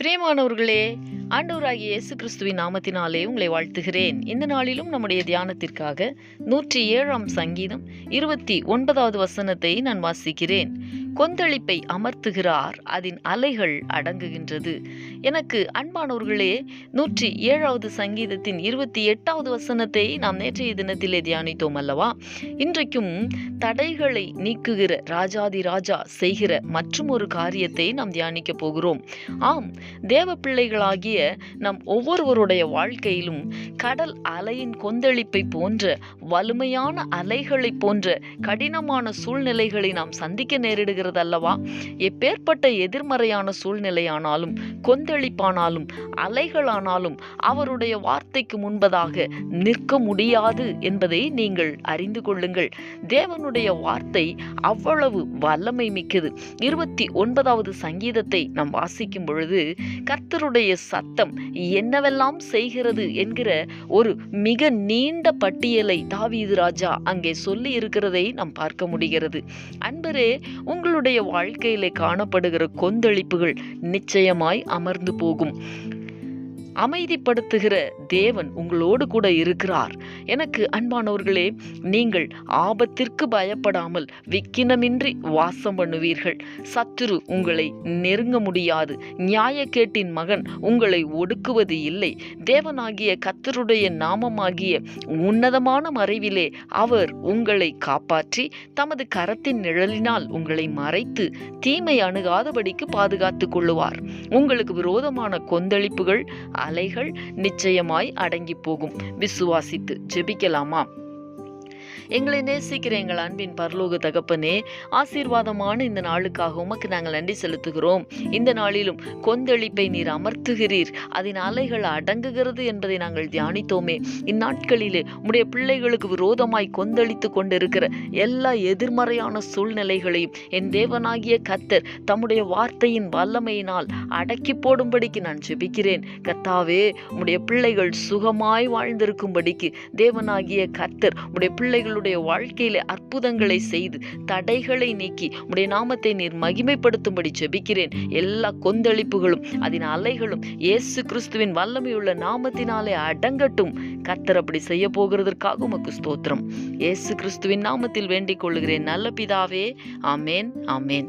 பிரியமானவர்களே ஆண்டவராகிய இயேசு கிறிஸ்துவின் நாமத்தினாலே உங்களை வாழ்த்துகிறேன். இந்த நாளிலும் நம்முடைய தியானத்திற்காக நூற்றி ஏழாம் சங்கீதம் இருபத்தி ஒன்பதாவது வசனத்தை நான் வாசிக்கிறேன். கொந்தளிப்பை அமர்த்துகிறார். அதன் அலைகள் அடங்குகின்றது. எனக்கு அன்பானோர்களே நூற்றி ஏழாவது சங்கீதத்தின் இருபத்தி எட்டாவது வசனத்தை நாம் நேற்றைய தினத்திலே தியானித்தோம் அல்லவா? இன்றைக்கும் தடைகளை நீக்குகிற ராஜாதி ராஜா செய்கிற மற்றும் ஒரு காரியத்தை நாம் தியானிக்க போகிறோம். ஆம் தேவ பிள்ளைகளாகிய நம் ஒவ்வொருவருடைய வாழ்க்கையிலும் கடல் அலையின் கொந்தளிப்பை போன்ற வலிமையான அலைகளை போன்ற கடினமான சூழ்நிலைகளை நாம் சந்திக்க நேரிடுகிறது அல்லவா எப்பேற்பட்ட எதிர்மறையான சூழ்நிலையானாலும் கொந்தளிப்பானாலும் அலைகளானாலும் அவருடைய வார்த்தைக்கு முன்பதாக நிற்க முடியாது என்பதை நீங்கள் அறிந்து கொள்ளுங்கள். தேவனுடைய வார்த்தை அவ்வளவு வல்லமை மிக்கது. இருபத்தி ஒன்பதாவது சங்கீதத்தை நாம் வாசிக்கும் பொழுது கர்த்தருடைய சத்தம் என்னவெல்லாம் செய்கிறது என்கிற ஒரு மிக நீண்ட பட்டியலை தாவீது ராஜா அங்கே சொல்லி இருக்கிறதை நாம் பார்க்க முடிகிறது. அன்பரே உங்களுடைய வாழ்க்கையிலே காணப்படுகிற கொந்தளிப்புகள் நிச்சயமாய் அமர்ந்து போகும். அமைதிப்படுத்துகிற தேவன் உங்களோடு கூட இருக்கிறார். எனக்கு அன்பானவர்களே நீங்கள் ஆபத்திற்கு பயப்படாமல் விக்கினமின்றி வாசம் பண்ணுவீர்கள். சத்துரு உங்களை நெருங்க முடியாது. நியாயக்கேட்டின் மகன் உங்களை ஒடுக்குவது இல்லை. தேவனாகிய கத்தருடைய நாமமாகிய உன்னதமான மறைவிலே அவர் உங்களை காப்பாற்றி தமது கரத்தின் நிழலினால் உங்களை மறைத்து தீமை அணுகாதபடிக்கு பாதுகாத்துக் கொள்ளுவார். உங்களுக்கு விரோதமான கொந்தளிப்புகள் அலைகள் நிச்சயமாய் அடங்கி போகும். விசுவாசித்து ஜெபிக்கலாமா? எங்களை நேசிக்கிற எங்கள் அன்பின் பரலோக தகப்பனே ஆசீர்வாதமான இந்த நாளுக்காக உமக்கு நாங்கள் நன்றி செலுத்துகிறோம். இந்த நாளிலும் கொந்தளிப்பை நீர் அமர்த்துகிறீர். அதன் அலைகள் அடங்குகிறது என்பதை நாங்கள் தியானித்தோமே. இந்நாட்களிலே உடைய பிள்ளைகளுக்கு விரோதமாய் கொந்தளித்து கொண்டிருக்கிற எல்லா எதிர்மறையான சூழ்நிலைகளையும் என் தேவனாகிய கத்தர் தம்முடைய வார்த்தையின் வல்லமையினால் அடக்கி போடும்படிக்கு நான் ஜெபிக்கிறேன். கத்தாவே உடைய பிள்ளைகள் சுகமாய் வாழ்ந்திருக்கும்படிக்கு தேவனாகிய கர்த்தர் உடைய பிள்ளை அவைகளுடைய வாழ்க்கையில அற்புதங்களை செய்து தடைகளை நீக்கி உடைய நாமத்தை நீர் மகிமைப்படுத்தும்படி ஜெபிக்கிறேன். எல்லா கொந்தளிப்புகளும் அதன் அலைகளும் இயேசு கிறிஸ்துவின் வல்லமையுள்ள நாமத்தினாலே அடங்கட்டும். கர்த்தர் அப்படி செய்ய போகிறதற்காக உமக்கு ஸ்தோத்திரம். இயேசு கிறிஸ்துவின் நாமத்தில் வேண்டிக் கொள்கிறேன் நல்ல பிதாவே ஆமேன் ஆமேன்.